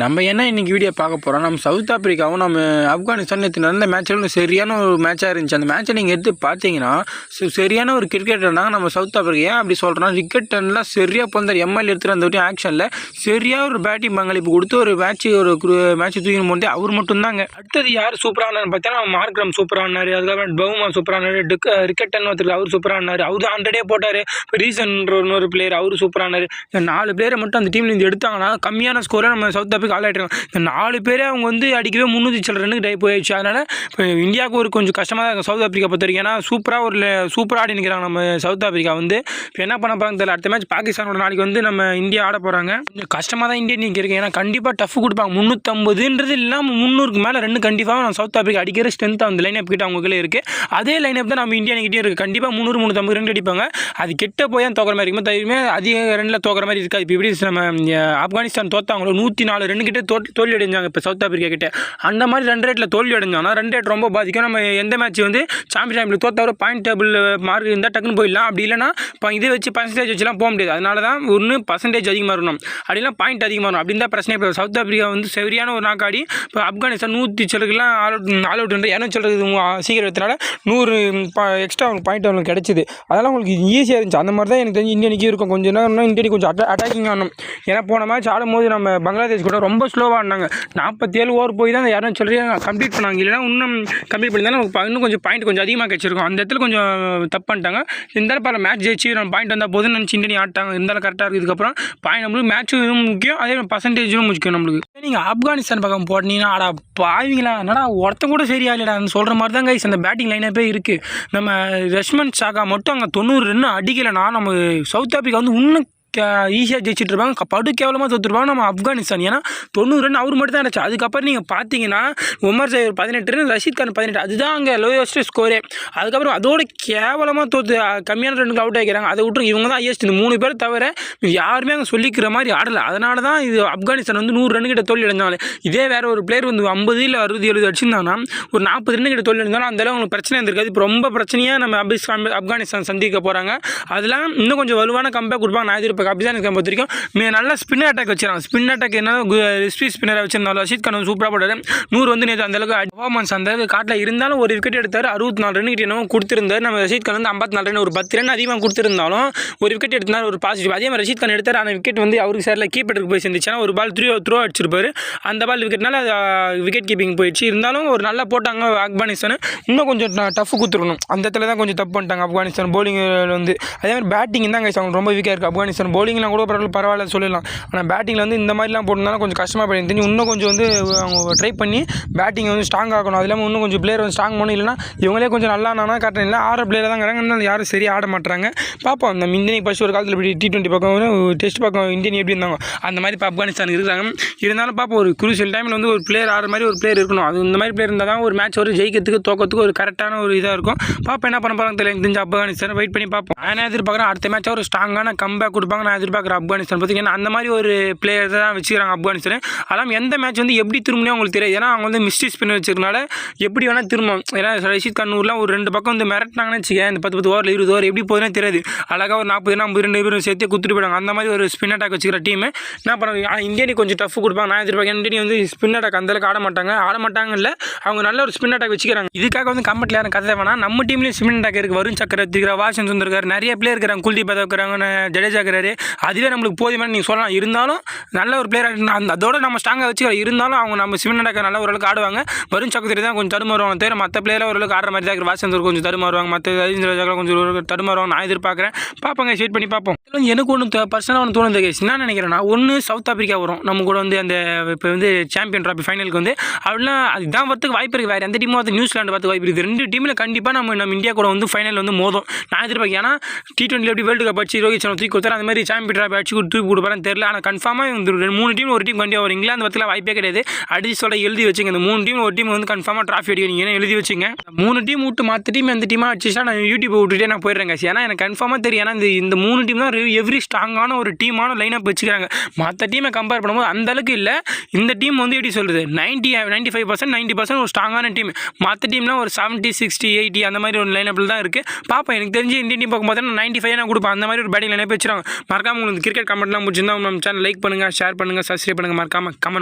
நம்ம என்ன இன்னைக்கு வீடியோ பார்க்க போகிறோம் நம்ம சவுத் ஆப்பிரிக்காவும் நம்ம ஆப்கானிஸ்தான் நேற்று நடந்த மேட்சில் சரியான ஒரு மேட்சாக இருந்துச்சு. அந்த மேட்சை நீங்கள் எடுத்து பார்த்தீங்கன்னா சரியான ஒரு கிரிக்கெட் இருந்தாங்க நம்ம சவுத் ஆப்பிரிக்கா ஏன் அப்படி சொல்கிறோம்னா விக்கெட் டன்லாம் சரியாக பிறந்தார் எம்எல் எடுத்துகிட்டு அந்த வரையும் ஆக்ஷனில் சரியாக ஒரு பேட்டிங் பங்களிப்பு கொடுத்து ஒரு மேட்ச் ஒரு மேட்ச் தூக்கி போட்டு அவர் மட்டும்தாங்க. அடுத்தது யார் சூப்பராக பார்த்தீங்கன்னா மார்க்ரம் சூப்பரானார் அதுக்கப்புறம் பவுமா சூப்பரானார் டிக் ரிக்கெட்டன் ஒருத்தர் அவர் சூப்பரானார் அவர் ஹண்ட்ரடே போட்டார். ரீசன் ஒரு பிளேயர் அவர் சூப்பரானார் நாலு பிளேயரை மட்டும் அந்த டீம்லேருந்து எடுத்தாங்கன்னா கம்மியான ஸ்கோரை நம்ம சவுத் ஆப்பிரிக்கா ஆல் ஆகிட்டாங்க இந்த நாலு பேரே அவங்க வந்து அடிக்கவே முந்நூற்றி சில ரன்னுக்கு டை போயிடுச்சு. அதனால் இப்போ இந்தியாவுக்கு ஒரு கொஞ்சம் கஷ்டமாக தான் இருக்கும் சவுத் ஆஃப்ரிக்கா பொறுத்த வரைக்கும். ஏன்னா சூப்பராக ஒரு சூப்பராக ஆடி நிற்கிறாங்க நம்ம சவுத் ஆப்பிரிக்கா வந்து. இப்போ என்ன பண்ண போகிறாங்க தெரியல. அடுத்த மேட்ச் பாகிஸ்தானோட நாளைக்கு வந்து நம்ம இந்தியா ஆட போகிறாங்க கொஞ்சம் கஷ்டமாக தான் இந்தியா நிற்க இருக்கு. ஏன்னா கண்டிப்பாக டஃப் கொடுப்பாங்க. முந்நூற்றம்பதுன்றது இல்லாமல் முந்நூறுக்கு மேலே ரெண்டு கண்டிப்பாக நம்ம சவுத் ஆஃப்ரிக்கா அடிக்கிற ஸ்ட்ரென்த் அந்த லைன் அப் கிட்ட அவங்க கையில் இருக்குது அதே லைன் அப் தான் நம்ம இந்தியா கிட்டே இருக்குது கண்டிப்பாக முந்நூறு முந்நூற்றம்பது ரன் அடிப்பாங்க. அது கெட்ட போய் தான் தோக்கிற மாதிரி இருக்கும் தவிர அதிக ரன்னில் தோக்கிற மாதிரி இருக்காது. இப்போ இப்படி நம்ம ஆப்கானிஸ்தான் தோத்தாங்களோ நூற்றி நாலு ரெண்டு கிட்டே தோல் தோல்வி அடைஞ்சாங்க இப்போ சவுத் ஆப்பிரிக்கா கிட்டே. அந்த மாதிரி ரன் ரேட்டில் தோல்வி அடைஞ்சாங்கன்னா ரன் ரேட் ரொம்ப பாதிக்கும். நம்ம எந்த மேட்ச் வந்து சாம்பியன் டைமில் தோத்தவரை பாயிண்ட் டேபிள் மார்க் இருந்தால் டக்குன்னு போயிடலாம். அப்படி இல்லைனா இப்போ இதை வச்சு பர்சன்டேஜ் வச்சுலாம் போக முடியாது. அதனால தான் ஒன்று பர்சன்டேஜ் அதிகமாக இருக்கணும். அப்படின்னா பாயிண்ட் அதிகமாக வரும் அப்படி தான் பிரச்சனை இப்போ சவுத் ஆப்பிரிக்கா வந்து சரியான ஒரு நாக்காடி இப்போ ஆப்கானிஸ்தான் நூற்றி சிலருக்குலாம் ஆல் அவுட் ஆல் அவுட் வந்து இரநூத்தி சிலருக்கு சீக்கிரம் எடுத்தனால நூறு எக்ஸ்ட்ரா பாயிண்ட் அவங்களுக்கு கிடச்சிது. அதெல்லாம் உங்களுக்கு ஈஸியாக இருந்துச்சு. அந்த மாதிரி தான் எனக்கு தெரிஞ்சு இந்தியனுக்கு இருக்கும். கொஞ்சம் நேரம் இந்தியனி கொஞ்சம் அட்டா அட்டாக்கிங் ஆகணும். ஏன்னா போன மேட்ச் ஆடும்போது நம்ம பங்களாதேஷ் கூட ரொம்ப ஸ்லோவாக ஆடினாங்க. நாற்பத்தேழு ஓவர் போய் தான் யாரும் சொல்லி கம்ப்ளீட் பண்ணாங்க. இல்லைன்னா இன்னும் கம்ப்ளீட் பண்ணியிருந்தாலும் நமக்கு இன்னும் கொஞ்சம் பாயிண்ட் கொஞ்சம் அதிகமாக கிடச்சிருக்கும். அந்த இடத்துல கொஞ்சம் தப்பு பண்ணிட்டாங்க. இருந்தாலும் பல மேட்ச் ஜெயிச்சு நம்ம பாயிண்ட் வந்தால் போதும் நினச்சி இண்டியன் ஆட்டாங்க இருந்தாலும் கரெக்டாக இருக்குது. இதுக்கப்புறம் பாயிண்ட் நம்மளுக்கு மேட்சும் முக்கியம். அதே பர்சன்டேஜும் முக்கியம் நம்மளுக்கு. நீங்கள் ஆப்கானிஸ்தான் பக்கம் போட்டீங்கன்னா ஆடா பாவிங்களா? என்னடா ஒருத்தன் கூட சரியா அந்த சொல்கிற மாதிரி தான் கைஸ் அந்த பேட்டிங் லைனப்பே இருக்குது நம்ம ரஷ்மன் சாகா மட்டும் அங்கே தொண்ணூறு ரன் அடிக்கலைன்னா நம்ம சவுத் ஆப்பிரிக்கா வந்து இன்னும் ஈஸியாக ஜெயிச்சிட்டு இருப்பாங்க. படு கேவலமாக தோற்றுருப்பாங்க நம்ம ஆப்கானிஸ்தான். ஏன்னா தொண்ணூறு ரன் அவர் மட்டும் தான் இருந்துச்சு அதுக்கப்புறம் நீங்கள் பார்த்தீங்கன்னா உமர் சைவர் பதினெட்டு ரன் ரஷீத் கான் பதினெட்டு. அதுதான் அங்கே லோயஸ்ட் ஸ்கோரே அதுக்கப்புறம் அதோட கேவலமாக தோற்று கம்மியான ரன்னுக்கு அவுட் ஆகிக்கிறாங்க அதை விட்டு இவங்க தான் ஹையஸ்ட் இந்த மூணு பேர் தவிர யாருமே அங்கே சொல்லிக்கிற மாதிரி ஆடலை. அதனால தான் இது ஆப்கானிஸ்தான் வந்து நூறு ரன் கிட்ட தோல்வி அடைஞ்சாங்க இதே வேறு ஒரு பிளேயர் வந்து ஐம்பது இல்லை அறுபது எழுபது அடிச்சிருந்தாங்கன்னா ஒரு நாற்பது ரன் கிட்ட தோல்வி அடைஞ்சாலும் அந்த அளவு அவங்களுக்கு பிரச்சனை இருந்திருக்காது. இப்போ ரொம்ப பிரச்சனையாக நம்ம அபிஸ் ஆப்கானிஸ்தான் சந்திக்க போகிறாங்க அதெல்லாம் இன்னும் கொஞ்சம் வலுவான கம்பேக் கொடுப்பாங்க. நான் இப்போ அபிசானிஸ்தான் பொறுத்த வரைக்கும் மே- நல்ல ஸ்பின்னர் அட்டாக் வச்சிருக்காங்க ஸ்பின் அட்டாக் என்ன? ஸ்பீட் ஸ்பின்னரை வச்சிருந்தாலும் ரஷீத் கான் வந்து சூப்பராக போட்டார். நூறு வந்து நேற்று அந்தளவுக்கு பர்ஃபார்மன்ஸ் அந்த காட்டில் இருந்தாலும் ஒரு விக்கெட் எடுத்தார். அறுபத்தி நாலு ரன் கிட்ட என்னவோ கொடுத்துருந்தார். நம்ம ரஷீத் கான் வந்து ஐம்பத்தி நாலு ரன் ஒரு பத்து ரன் அதிகமாக கொடுத்துருந்தாலும் ஒரு விக்கெட் எடுத்தார் ஒரு பாசிட்டிவ் அதே மாதிரி ரஷீத் கான் எடுத்தார். அந்த விக்கெட் வந்து அவருக்கு சரியில் கீப்பருக்கு போய் சேர்ந்துச்சுன்னா ஒரு பால் த்ரீ த்ரோ அடிச்சிருப்பாரு. அந்த பால் விக்கெட்னால விக்கெட் கீப்பிங் போயிடுச்சு. இருந்தாலும் ஒரு நல்லா போட்டாங்க ஆப்கானிஸ்தான். இன்னும் கொஞ்சம் டஃப் கொடுத்துருக்கணும் அந்த இடத்துல தான் கொஞ்சம் தப்பு பண்ணிட்டாங்க ஆப்கானிஸ்தான் bowling வந்து. அதே மாதிரி பேட்டிங் தான் அவங்க ரொம்ப வீக்காக இருக்குது ஆப்கானிஸ்தான் bowlingலாம் கூட பரவாயில்ல பரவாயில்ல சொல்லலாம் ஆனால் பேட்டிங்கில் வந்து இந்த மாதிரிலாம் போட்டிருந்தாலும் கொஞ்சம் கஷ்டமாக போயிடும் தெரிஞ்சு இன்னும் கொஞ்சம் வந்து அவங்க ட்ரை பண்ணி பேட்டிங் வந்து ஸ்ட்ராங் ஆகணும் அது இல்லாமல் இன்னும் கொஞ்சம் பிளேயர் வந்து ஸ்ட்ராங் பண்ணணும். இல்லைனா இவங்களே கொஞ்சம் நல்லா ஆனால் கரெக்டாக இல்லை. ஆறு பிளேயர் தான் இருந்தாலும் யாரும் சரியாக ஆட மாட்டாங்க பார்ப்போம். அந்த இந்தியன் ஃபஸ்ட் ஒரு காலத்தில் இப்படி டி டுவெண்ட்டி பக்கம் டெஸ்ட் பக்கம் இந்தியன் எப்படி இருந்தாங்க. அந்த மாதிரி இப்போ ஆப்கானிஸ்தான் இருக்கிறாங்க இருந்தாலும் பார்ப்போம். ஒரு குரூசியல் டைமில் வந்து ஒரு பிளேயர் ஆடுற மாதிரி ஒரு பிளேயர் இருக்கணும். அது இந்த மாதிரி பிளேயர் இருந்தால் தான் ஒரு மேட்ச் ஒரு ஜெயிக்கிறதுக்கு தோக்கத்துக்கு ஒரு கரெக்டான ஒரு இதாக இருக்கும். பார்ப்போம். என்ன பண்ண போகிறாங்க தெரியல. தெரிஞ்சு ஆப்கானிஸ்தான். வெயிட் பண்ணி பார்ப்போம். நான் எதிர்பார்க்குறேன் அடுத்த மேட்ச் ஒரு ஸ்ட்ராங்கான கம்பேக் கொடுப்பாங்க. நான் எதிர்பார்க்குறேன் ஆப்கானிஸ்தான் பார்த்தீங்கன்னா அந்த மாதிரி ஒரு பிளேயர் தான் வச்சுக்கிறாங்க ஆப்கானிஸ்தான். அதெல்லாம் எந்த மேட்ச் வந்து எப்படி திரும்பினே அவங்களுக்கு தெரியாது. ஏன்னா அவங்க வந்து மிஸ்டேக் ஸ்பின்னர் வச்சிருக்கனால எப்படி வேணால் திரும்பும் ஏன்னா ரஷித் கண்ணூர்லாம் ஒரு ரெண்டு பக்கம் வந்து மிரட்டினாங்கன்னு வச்சுக்கேன். இந்த பத்து பத்து ஓவரில் இருபது ஓவர் எப்படி போகுதுன்னே தெரியாது. அழகாக ஒரு நாற்பது ஐம்பது ரெண்டு பேரும் சேர்த்து கொடுத்துட்டு போயிடுவாங்க. அந்த மாதிரி ஒரு ஸ்பின் அட்டாக் வச்சுக்கிற டீம் என்ன பண்ணுவாங்க? இந்தியனுக்கு கொஞ்சம் டஃப் கொடுப்பாங்க. நான் எதிர்பார்க்கேன் இந்தியனி வந்து ஸ்பின் அட்டாக் அந்தளவுக்கு ஆட மாட்டாங்க ஆட மாட்டாங்க இல்லை. அவங்க நல்ல ஒரு ஸ்பின் அட்டாக் வச்சுக்கிறாங்க. இதுக்காக வந்து கம்பெனியில் யாரும் கதை வேணாம். நம்ம டீம்லேயும் ஸ்பின் அட்டாக் இருக்குது வருண் சக்கரவர்த்தி இருக்கிற வாசன் சுந்தர் இருக்காரு. நிறைய பிளேயர் இருக்கிறாங்க. குல்தீப் யாதவ் இருக்கிறாங்க ஜடேஜா இருக்கிறாரு. அதுவே நம்மளுக்கு போதுமான நீங்கள் சொல்லலாம். இருந்தாலும் நல்ல ஒரு பிளேயர் அந்த அதோட நம்ம ஸ்ட்ராங்காக வச்சுக்கிறோம் இருந்தாலும் அவங்க நம்ம சிவன் நடக்க நல்ல ஓரளவுக்கு ஆடுவாங்க. வருண் சக்கரவர்த்தி தான் கொஞ்சம் தடுமாறுவாங்க தவிர மற்ற பிளேயர் ஓரளவுக்கு ஆடுற மாதிரி தான் இருக்கு. வாஷன் சுந்தர் கொஞ்சம் தடுமாறுவாங்க. மற்ற ரஜிந்திர கொஞ்சம் ஓரளவுக்கு தடுமாறுவாங்க. நான் எதிர்பார்க்குறேன். பார்ப்போங்க வெயிட் பண்ணி பார்ப்போம். வந்து எனக்கு ஒன்று பர்சனலாக ஒன்று தோணுது கேஸ். என்ன நினைக்கிறேன்னா ஒன்று சவுத் ஆப்பிரிக்கா வரும். நம்ம கூட வந்து அந்த இப்போ வந்து சாம்பியன் ட்ராஃபி ஃபைனலுக்கு வந்து அப்படின்னா அதுதான் வரத்துக்கு வாய்ப்பு இருக்குது வேறு எந்த டீமும் வந்து நியூசிலாந்து பார்த்து வாய்ப்பு இருக்குது ரெண்டு டீமில் கண்டிப்பாக நம்ம நம்ம இந்தியா கூட வந்து ஃபைனல் வந்து மோதும். நான் எதிர்பார்க்கேன் ஏன்னா டி ட்வெண்ட்டியில் எப்படி வேர்ல்டு கப் அடிச்சு ரோஹித் சர்மா தூக்கி கொடுத்தாரு அந்த மாதிரி சாம்பியன் ட்ராஃபி அடிச்சு கொடுத்து தூக்கி கொடுப்பாருன்னு தெரியல. ஆனால் கன்ஃபார்மாக இந்த ரெண்டு மூணு டீம் ஒரு டீம் கண்டிப்பாக வரும். இங்கிலாந்து பத்தில் வாய்ப்பே கிடையாது. அடிச்சு சொல்ல எழுதி வச்சுங்க. இந்த மூணு டீம் ஒரு டீம் வந்து கன்ஃபார்மாக ட்ராஃபி அடிக்கணும். ஏன்னா எழுதி வச்சுங்க. மூணு டீம் விட்டு மற்ற டீம் எந்த டீமாக அடிச்சுச்சா நான் யூடியூப் விட்டுட்டே நான் போயிடுறேன் guys. ஏன்னா எனக்கு கன்ஃபார்மாக தெரியும். ஏன்னா இந்த இந்த மூணு டீம் தான் எவ்ரி ஸ்ட்ராங்கான ஒரு டீமான லைனப் வச்சுக்கிறாங்க. மற்ற டீமை கம்பேர் பண்ணும்போது அந்த அளவுக்கு இல்லை. இந்த டீம் வந்து எப்படி சொல்கிறது ninety ninety five percent ninety percent ஒரு ஸ்ட்ராங்கான டீம் மற்ற டீம்லாம் ஒரு செவன்ட்டி சிக்ஸ்டி எயிட்டி அந்த மாதிரி ஒரு லைனப்பில் தான் இருக்குது பாப்பா எனக்கு தெரிஞ்சு இந்தியன் டீம் பார்க்கும்போது நான் நைன்ட்டி ஃபைவ் நான் கொடுப்பேன். அந்த மாதிரி ஒரு பேட்டிங் லைனப் வச்சுருவாங்க. மறக்காம உங்களுக்கு கிரிக்கெட் கமெண்ட்லாம் முடிச்சிருந்தா நம்ம சேனல் லைக் பண்ணுங்கள் ஷேர் பண்ணுங்கள் சப்ஸ்கிரைப் பண்ணுங்கள் மறக்காம கமெண்ட்